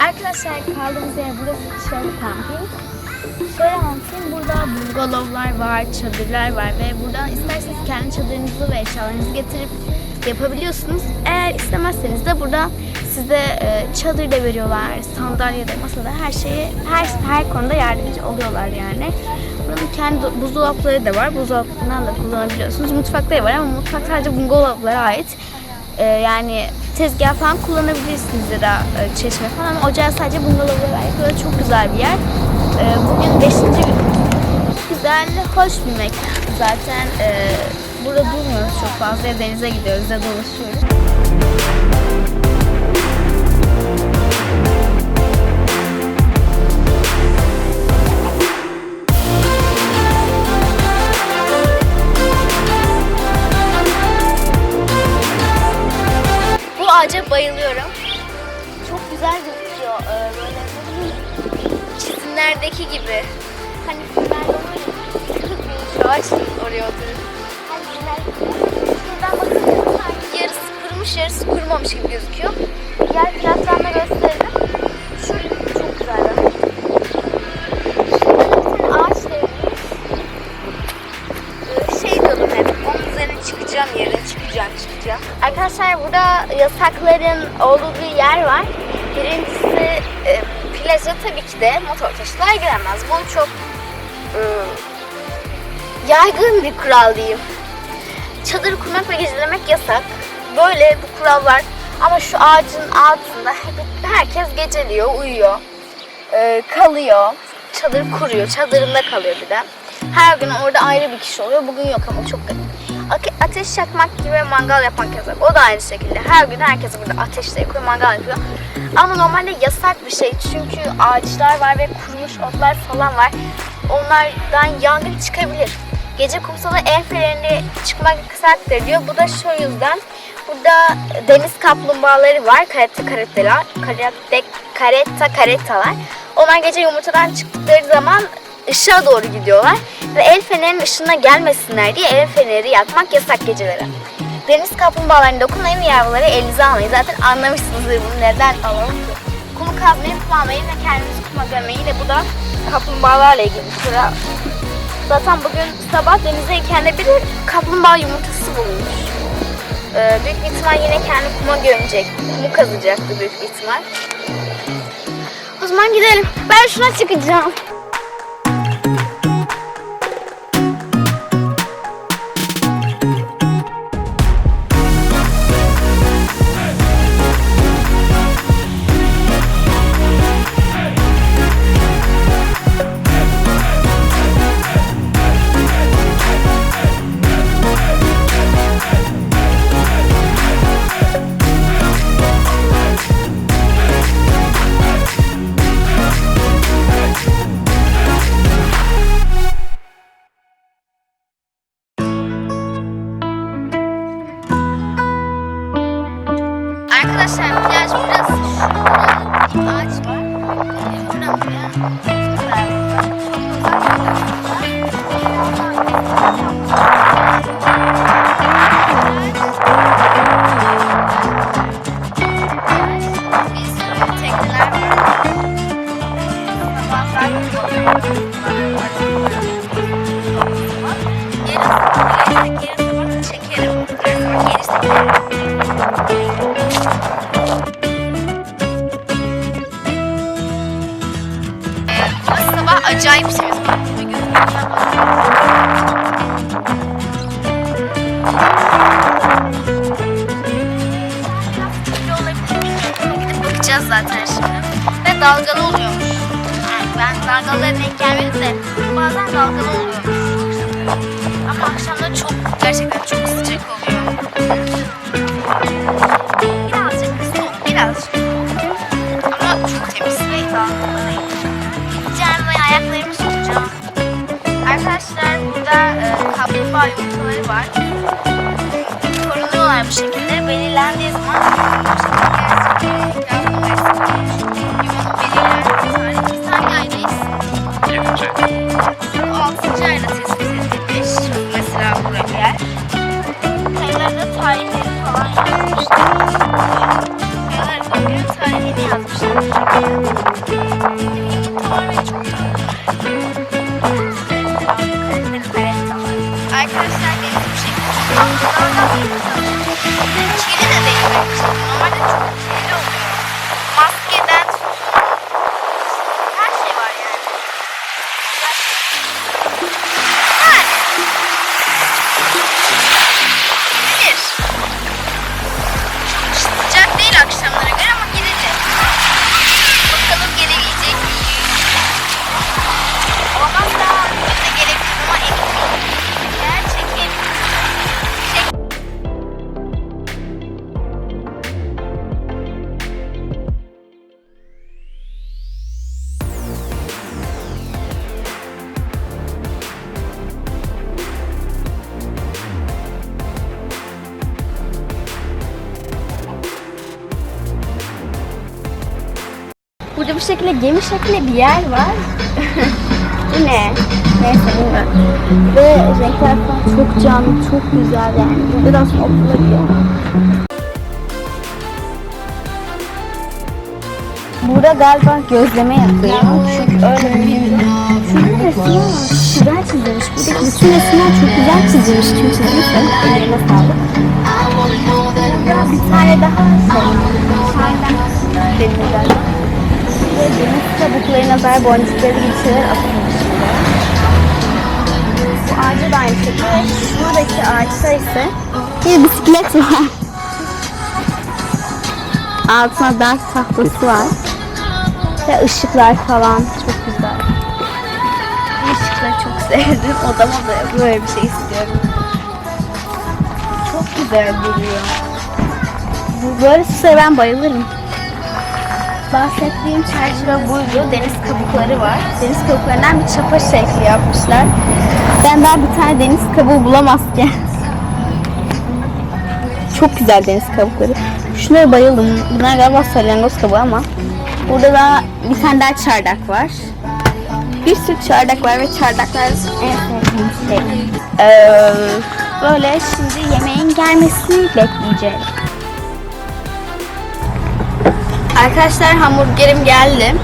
Arkadaşlar kaldığımız yer burası Şöyle Camping. Şöyle anlatayım burada bungalovlar var, çadırlar var ve buradan isterseniz kendi çadırınızı ve eşyalarınızı getirip yapabiliyorsunuz. Eğer istemezseniz de burada size e, çadır da veriyorlar, sandalye de, masa da her şeyi her her konuda yardımcı oluyorlar yani. Buranın kendi do- buzdolapları da var. Buzdolaplarından da kullanabiliyorsunuz. Mutfakları var ama mutfak sadece bungalovlara ait. Ee, yani tezgah falan kullanabilirsiniz ya da e, çeşme falan ama ocağı sadece bungalovlara ait. Çok güzel bir yer. Ee, bugün 5. gün. Güzel, hoş bir mekan. Zaten e, burada durmuyoruz çok fazla. Ya denize gidiyoruz ya dolaşıyoruz. Ağaca bayılıyorum. Çok güzel gözüküyor. Ee, böyle çizimlerdeki gibi. Hani filmlerde. Şu ağaç oraya oturur. Hani filmler- Şuradan yarısı kurumuş yarısı kurumamış gibi gözüküyor. Diğer platformda Arkadaşlar burada yasakların olduğu yer var. Birincisi e, plaja tabii ki de motor taşıtlar giremez. Bu çok e, yaygın bir kural diyeyim. Çadır kurmak ve gecelemek yasak. Böyle bir kural var. Ama şu ağacın altında herkes geceliyor, uyuyor, e, kalıyor, çadır kuruyor, çadırında kalıyor bir de. Her gün orada ayrı bir kişi oluyor. Bugün yok ama çok garip. Ate- Ateş yakmak gibi mangal yapmak yasak. O da aynı şekilde. Her gün herkes burada ateşte yakıyor, mangal yapıyor. Ama normalde yasak bir şey. Çünkü ağaçlar var ve kurumuş otlar falan var. Onlardan yangın çıkabilir. Gece kumsala el fenerini çıkmak yasaktır diyor. Bu da şu yüzden. Burada deniz kaplumbağaları var. Karetta karettalar. Karetta karettalar. Onlar gece yumurtadan çıktıkları zaman ışığa doğru gidiyorlar. Ve el fenerinin ışığına gelmesinler diye el feneri yakmak yasak geceleri. Deniz kaplumbağalarına dokunmayın yavruları elinize almayın. Zaten anlamışsınızdır bunu neden alalım ki. Kumu kazmayı, kum almayı ve kendinizi kuma gömmeyi de bu da kaplumbağalarla ilgili. Sıra Zaten bugün sabah denizdeyken de bir de kaplumbağa yumurtası bulunmuş. Ee, büyük bir ihtimal yine kendi kuma gömecek. Kumu kazacaktı büyük bir ihtimal. O zaman gidelim. Ben şuna çıkacağım. Dalgalı oluyormuş. Ama akşamları çok gerçekten çok sıcak oluyor. Birazcık soğuk, birazcık. Ama çok temiz ve dalgalı değil. Gideceğim ve ayaklarımı sokacağım. Arkadaşlar burada e, kaplumbağa yumurtaları var. Korunuyorlar bu şekilde. Belirlendiği zaman bu şekilde yazmışlar. Sayılar bugün tarihini yazmışlar. Arkadaşlar benim bu şekilde Çiğli de değil şekilde gemi şeklinde bir yer var. bu ne? Neyse bilmiyorum. Ve renkler falan çok canlı, çok güzel yani. Burada da aslında. Burada galiba gözleme yapıyor. Çünkü öyle bir Şurada resimler var. Güzel çizilmiş. Buradaki bütün resimler çok güzel çizilmiş. Kim çizmişse ellerine sağlık. Bir tane daha şey. Hala benim galiba. Ve deniz kabuklarına dair boncukları gibi şeyler. Bu ağaca da aynı şekilde. Şuradaki ağaçta ise bir bisiklet var. Altına dart tahtası var. Ve ışıklar falan çok güzel. Bu ışıkları çok sevdim. Odama da böyle bir şey istiyorum. Çok güzel duruyor. Bu böyle süslere ben bayılırım. Bahsettiğim çerçeve buydu. Deniz kabukları var. Deniz kabuklarından bir çapa şekli yapmışlar. Ben daha bir tane deniz kabuğu bulamazken. Çok güzel deniz kabukları. Şunlara bayıldım. Bunlar galiba salyangoz kabuğu ama. Burada da bir tane daha çardak var. Bir sürü çardak var ve çardaklar en sevdiğim şey. Ee, böyle şimdi yemeğin gelmesini bekleyeceğiz. Arkadaşlar hamburgerim geldi.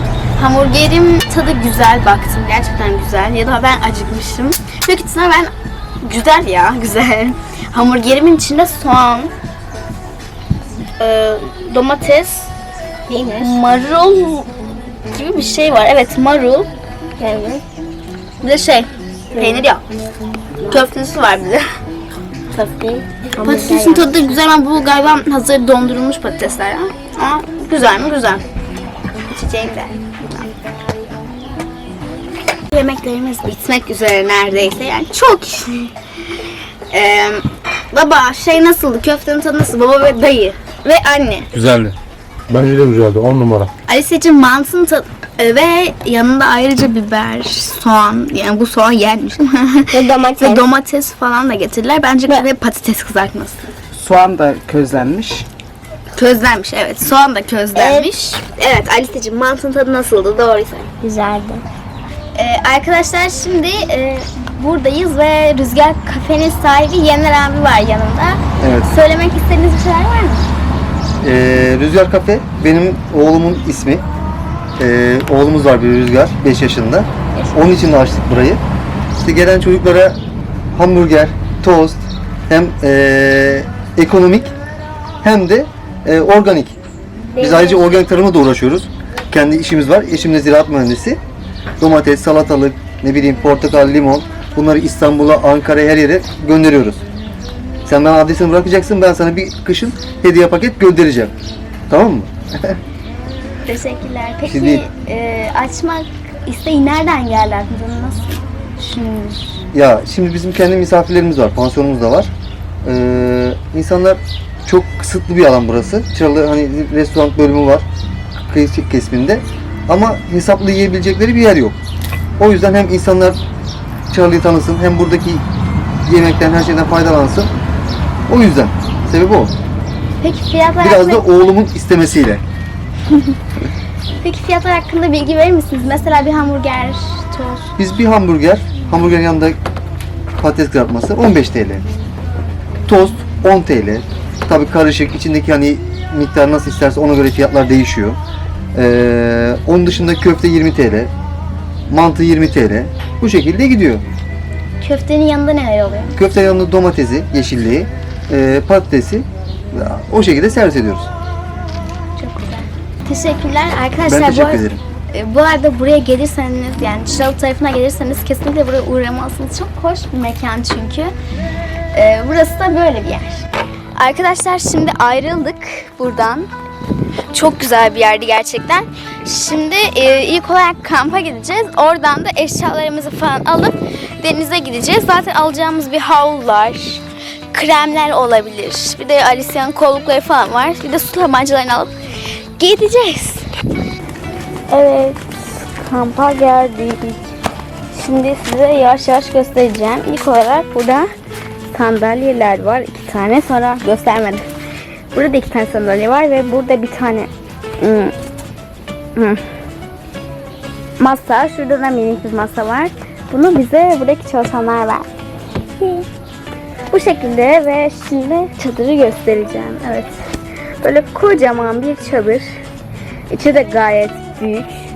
Hamburgerim tadı güzel baktım. Gerçekten güzel. Ya da ben acıkmışım. Büyük ihtimalle ben güzel ya güzel. Hamburgerimin içinde soğan, e, domates, marul gibi bir şey var. Evet marul. Evet. Bir de şey peynir ya. Köftesi var bir de. Köfte. Patatesin tadı da güzel ama bu galiba hazır dondurulmuş patatesler ya. Ama güzel mi? Güzel. İçeceğim de. Yemeklerimiz bitmek üzere neredeyse yani çok Ee, baba şey nasıldı? Köftenin tadı nasıl? Baba ve dayı ve anne. Güzeldi. Bence de güzeldi. 10 numara. Alice'cim mantının tadı ve yanında ayrıca biber, soğan yani bu soğan yenmiş. Ve domates. ve domates falan da getirdiler. Bence ve patates kızartması. Soğan da közlenmiş. Közlenmiş evet. Soğan da közlenmiş. Evet, Alice'cim mantının tadı nasıldı? Doğru söyle. Güzeldi. Ee, arkadaşlar şimdi e, buradayız ve Rüzgar Kafe'nin sahibi Yener abi var yanımda. Evet. Söylemek istediğiniz bir şeyler var mı? Ee, Rüzgar Kafe benim oğlumun ismi. Ee, oğlumuz var bir Rüzgar 5 yaşında. Onun için de açtık burayı. İşte gelen çocuklara hamburger, tost hem ee, ekonomik hem de ee, organik. Biz ayrıca organik tarımla da uğraşıyoruz. Kendi işimiz var. Eşim de ziraat mühendisi. Domates, salatalık, ne bileyim portakal, limon bunları İstanbul'a, Ankara'ya her yere gönderiyoruz. Sen bana adresini bırakacaksın. Ben sana bir kışın hediye paket göndereceğim. Tamam mı? Teşekkürler. Peki Şimdi- e, açmak isteği nereden geldi aklınıza? Nasıl düşündünüz? Ya şimdi bizim kendi misafirlerimiz var. Pansiyonumuz da var. Ee, insanlar çok kısıtlı bir alan burası. Çıralı hani restoran bölümü var. Kıyı kesiminde. Ama hesaplı yiyebilecekleri bir yer yok. O yüzden hem insanlar Çıralı'yı tanısın hem buradaki yemekten her şeyden faydalansın. O yüzden. Sebebi o. Peki fiyatlar Biraz da hakkında, oğlumun istemesiyle. peki fiyatlar hakkında bilgi verir misiniz? Mesela bir hamburger, tost. Biz bir hamburger, hamburgerin yanında patates kızartması 15 TL. Tost 10 TL. Tabii karışık, içindeki hani miktar nasıl isterse ona göre fiyatlar değişiyor. Ee, onun dışında köfte 20 TL, mantı 20 TL. Bu şekilde gidiyor. Köftenin yanında neler oluyor? Köfte yanında domatesi, yeşilliği, e, patatesi o şekilde servis ediyoruz. Çok güzel. Teşekkürler arkadaşlar. Ben bu, teşekkür ar- ederim. e, bu arada buraya gelirseniz yani Çıralı tarafına gelirseniz kesinlikle buraya uğramalısınız. Çok hoş bir mekan çünkü. E, burası da böyle bir yer. Arkadaşlar şimdi ayrıldık buradan. Çok güzel bir yerdi gerçekten. Şimdi e, ilk olarak kampa gideceğiz. Oradan da eşyalarımızı falan alıp denize gideceğiz. Zaten alacağımız bir havlular, kremler olabilir. Bir de Alicia'nın kollukları falan var. Bir de su tabancalarını alıp gideceğiz. Evet, kampa geldik. Şimdi size yavaş yavaş göstereceğim. İlk olarak burada sandalyeler var. iki tane. Sonra göstermedim. Burada da iki tane sandalye var ve burada bir tane hmm, hmm, masa. Şurada da minik bir masa var. Bunu bize buradaki çalışanlar ver. Bu şekilde ve şimdi çadırı göstereceğim. Evet. Böyle kocaman bir çadır. İçi de gayet büyük.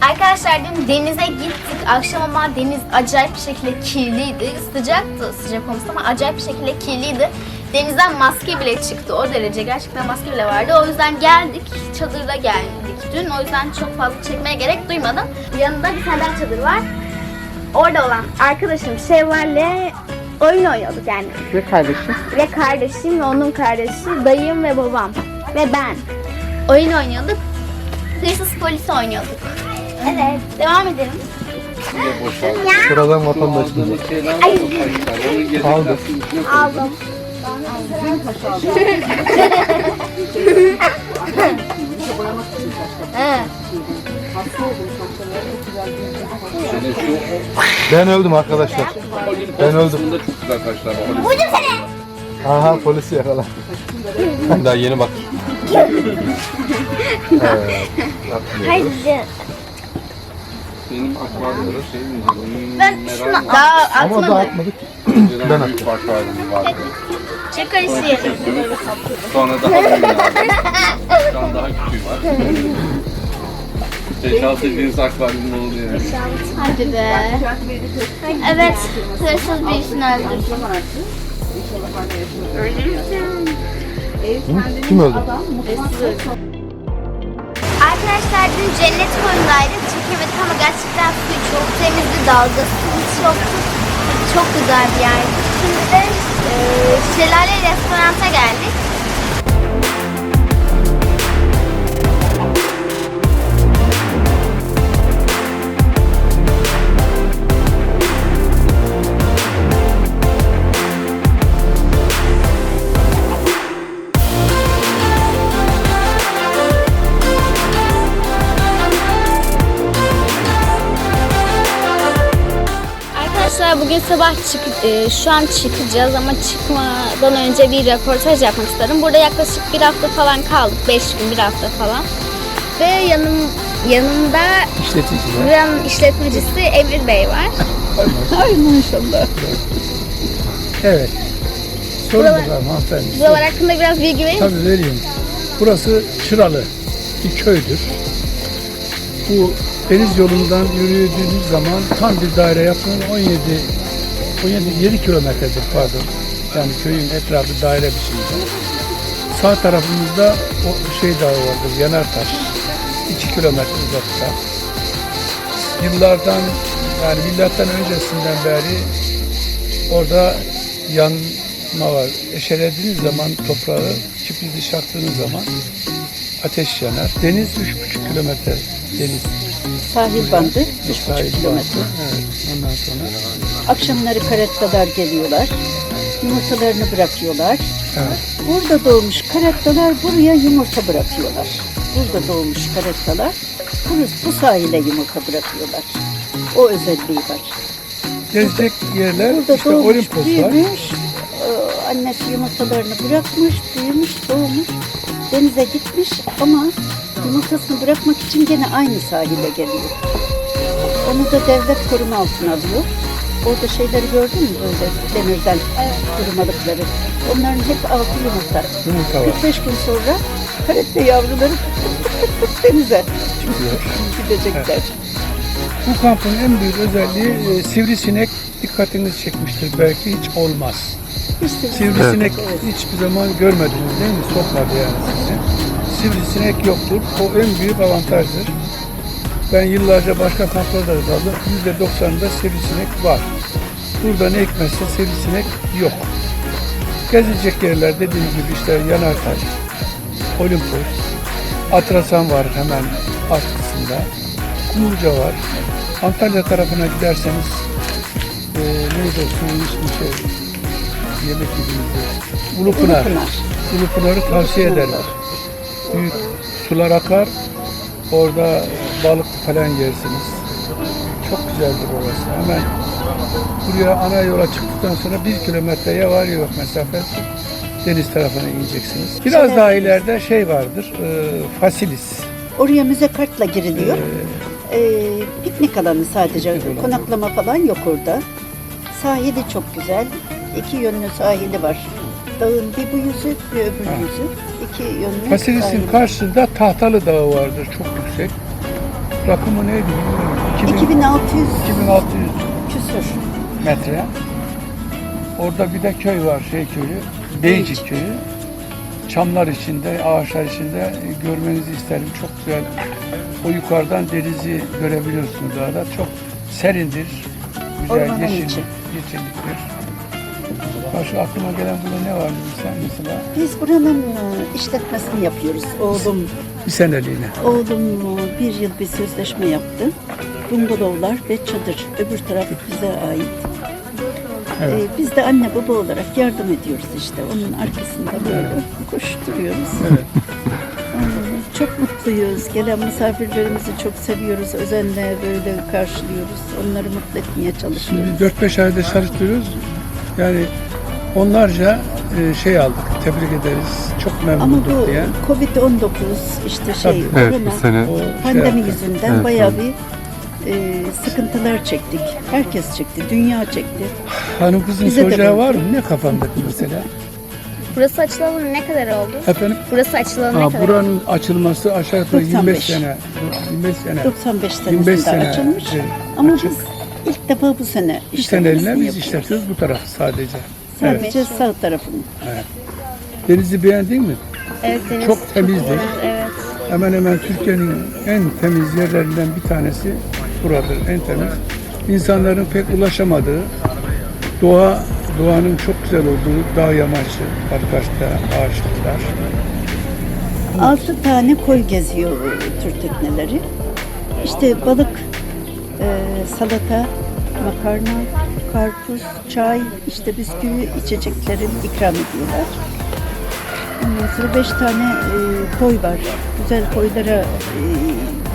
Arkadaşlar dün denize gittik. Akşam ama deniz acayip bir şekilde kirliydi. Sıcaktı sıcak olmasa ama acayip bir şekilde kirliydi. Denizden maske bile çıktı o derece. Gerçekten maske bile vardı. O yüzden geldik. Çadırda geldik dün. O yüzden çok fazla çekmeye gerek duymadım. Yanında bir tane daha çadır var. Orada olan arkadaşım Şevval'le oyun oynuyorduk yani. Ve kardeşim. Ve kardeşim ve onun kardeşi, dayım ve babam ve ben. Oyun oynuyorduk. Hırsız polisi oynuyorduk. Evet, devam edelim. Sıradan vatandaşımız. Ay, Aldı. aldım. Ben öldüm arkadaşlar. Ben öldüm. Çok güzel taşlar var. Vurdum seni. Aha polisi yakala. Daha yeni bak. Haydi. Benim akvaryumda şey mi var? Ben şunu var. daha Ama atmadım. atmadık. Önceden Ben büyük bir akvaryum vardı. Çık karışıyı. Sonra daha büyük vardı. Şu an daha küçüğü var. 5-6 cins akvaryum oldu yani. Hadi be. Evet, hırsız birisini öldürdüm. Kim öldü? Arkadaşlar dün cennet koyundaydık. Çekemedik ama gerçekten suyu çok temizdi. Dalgası hiç yoktu. Çok güzel bir yerdi. Şimdi de e, Şelale Restorant'a geldik. Sabah çık e, şu an çıkacağız ama çıkmadan önce bir röportaj yapmak isterim. Burada yaklaşık bir hafta falan kaldık. Beş gün bir hafta falan. Ve yanım yanımda İşleticiler. buranın işletmecisi Emir Bey var. Evet. Sorun Buralar- bakalım hanımefendi. Buralar hakkında biraz bilgi verir misiniz? Tabii vereyim. Burası Çıralı bir köydür. Bu deniz yolundan yürüdüğünüz zaman tam bir daire yapın 17 17 7 kilometredir pardon. Yani köyün etrafı daire biçimde. Sağ tarafımızda o şey dağı vardır, Yanartaş. 2 kilometre uzakta. Yıllardan yani milattan öncesinden beri orada yanma var. Eşelediğiniz zaman toprağı kiprizi çaktığınız zaman ateş yanar. Deniz 3,5 kilometre deniz. Sahil bandı 3,5 sahil kilometre. bandı. Evet. Ondan sonra Akşamları karettalar geliyorlar. Yumurtalarını bırakıyorlar. evet. Burada doğmuş karettalar buraya yumurta bırakıyorlar. Burada doğmuş karettalar bu, bu sahile yumurta bırakıyorlar. O özelliği var. gezecek yerler Burada işte doğmuş, Olimpos var. büyümüş. Ee, Annesi yumurtalarını bırakmış, büyümüş, doğmuş. Denize gitmiş ama yumurtasını bırakmak için gene aynı sahile geliyor. Onu da devlet koruma altına alıyor. Orada şeyleri gördün mü böyle demirden kurumalıkları? Onların hep altı yumurta. Yumurta var. 45 gün sonra karette yavruları denize gidecekler. Bu kampın en büyük özelliği e, sivrisinek dikkatinizi çekmiştir. Belki hiç olmaz. İşte Sivrisinek Evet. hiçbir zaman görmediniz değil mi? Sokmadı yani sizi. Sivrisinek yoktur. O en büyük avantajdır. Ben yıllarca başka kamplarda da kaldım. %90'da sivrisinek var. Burada ne hikmetse sivrisinek yok. Gezilecek yerler dediğim gibi işte Yanartaş, Olimpos, Atrasan var hemen arkasında. Kumluca var. Antalya tarafına giderseniz e, neydi o suyun ismi şey, yemek yediğimizde. Ulupınar. Ulupınar. Ulupınar'ı tavsiye ederim. Büyük sular akar. Orada balık falan yersiniz. Çok güzeldir orası. Hemen buraya ana yola çıktıktan sonra bir kilometreye var yok mesafe. Deniz tarafına ineceksiniz. Biraz daha ileride şey vardır. E, Fasilis. Oraya müze kartla giriliyor. Ee, piknik alanı sadece. Konaklama falan yok orada. Sahili çok güzel. İki yönlü sahili var. Dağın bir bu yüzü bir öbür yüzü. İki yönlü Fasilis'in sahili. karşısında Tahtalı Dağı vardır. Çok yüksek. Rakımı neydi bilmiyorum. 2000 2600 2600 küsur. metre. Orada bir de köy var, şey köyü, Beycik köyü. Çamlar içinde, ağaçlar içinde e, görmenizi isterim. Çok güzel. O yukarıdan denizi görebiliyorsunuz arada. Çok serindir. Güzel, Ormanın yeşil, içi. yeşilliktir. Başka aklıma gelen burada ne var sen mesela? Biz buranın e, işletmesini yapıyoruz. Oğlum Bir seneliğine. Oğlum e, bir yıl bir sözleşme yaptı. Bungalovlar ve çadır. Öbür taraf bize ait. Evet. Ee, biz de anne baba olarak yardım ediyoruz işte. Onun arkasında böyle koşturuyoruz. Ee, çok mutluyuz. Gelen misafirlerimizi çok seviyoruz. Özenle böyle karşılıyoruz. Onları mutlu etmeye çalışıyoruz. Şimdi 4-5 ayda çalıştırıyoruz. Yani onlarca e, şey aldık. Tebrik ederiz. Çok Ama memnunduk bu diye. Covid-19 işte şey Tabii. Evet korona, bu sene O şey pandemi yaptı. yüzünden Evet, bayağı bir e, sıkıntılar çektik. Herkes çekti. Dünya çekti. Hanım kızın Bize de var mı? Ne kafandaki mesela? Burası açılalı ne kadar oldu? Efendim? Burası açılalı ne Ha, kadar buranın açılması aşağı yukarı 25 95. sene. 25 sene. 95 25 senesinde sene açılmış. şey, Ama açık. biz ilk defa bu sene Bir işletmesini seneliğine biz yapıyoruz. işletiyoruz bu taraf sadece. Evet. Sadece sağ tarafını. Denizi beğendin mi? Evet deniz Çok temizdir. Evet. Hemen hemen Türkiye'nin en temiz yerlerinden bir tanesi buradır. En temiz. İnsanların pek ulaşamadığı, doğa doğanın çok güzel olduğu dağ yamaçı, karkaşta, ağaçlıklar. Altı tane koy geziyor e, Türk tekneleri. İşte balık, e, salata, makarna, karpuz, çay, işte bisküvi içeceklerin ikram ediyorlar. Ondan sonra beş tane e, koy var. Güzel koylara e,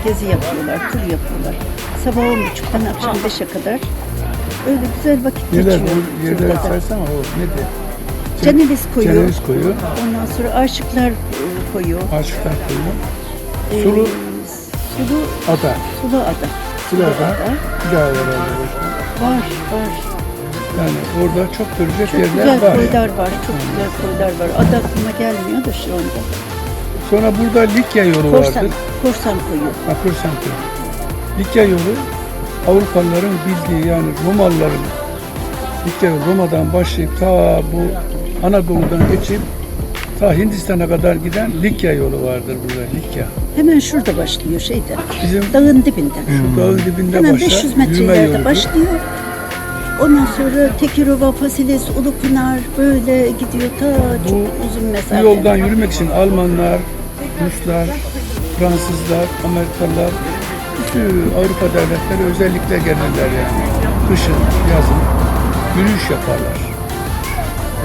gezi yapıyorlar, tur yapıyorlar. Sabah on buçuktan akşam beşe kadar. Öyle güzel vakit Neler geçiyor. bu yerleri turda da. saysana o nedir? Ceneviz koyu. Ceneviz koyu, Ondan sonra aşıklar e, koyu. Ağaçlıklar koyu, e, Sulu- Sulu ada. Sulu ada. Ada. Bir daha var başka. Var, var. Yani orada çok görecek Çok yerler güzel var. koylar var, çok güzel koylar var. Adı aklıma gelmiyor da şu anda. Sonra burada Likya yolu Korsan, vardır. korsan koyu. Akırsan koyu. Likya yolu Avrupalıların bildiği yani Romalıların Likya Roma'dan başlayıp ta bu Anadolu'dan geçip ta Hindistan'a kadar giden Likya yolu vardır burada Likya. Hemen şurada başlıyor şeyde. Bizim Dağın dibinde. şu dağın dibinde Hemen başlar 500 metre yürüme ileride yolu. başlıyor. Ondan sonra Tekirova, Fasilis, Ulupınar böyle gidiyor ta çok Bu- uzun Bu mesafe. yoldan yürümek için Almanlar, Ruslar, Fransızlar, Amerikalılar, bütün Avrupa devletleri özellikle gelirler yani. Kışın, yazın yürüyüş yaparlar.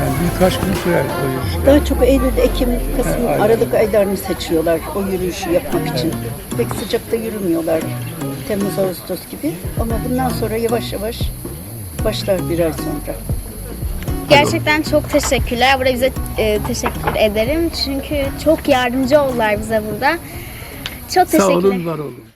Yani birkaç gün sürer o yürüyüşler. Daha çok Eylül, Ekim, Kasım, aynen. Aralık aylarını seçiyorlar o yürüyüşü yapmak için. Pek sıcakta yürümüyorlar Temmuz, Ağustos gibi. Ama bundan sonra yavaş yavaş başlar bir ay sonra. Gerçekten çok teşekkürler. Burada bize e, teşekkür ederim. Çünkü çok yardımcı oldular bize burada. Çok Sağ teşekkürler. olun, var olun.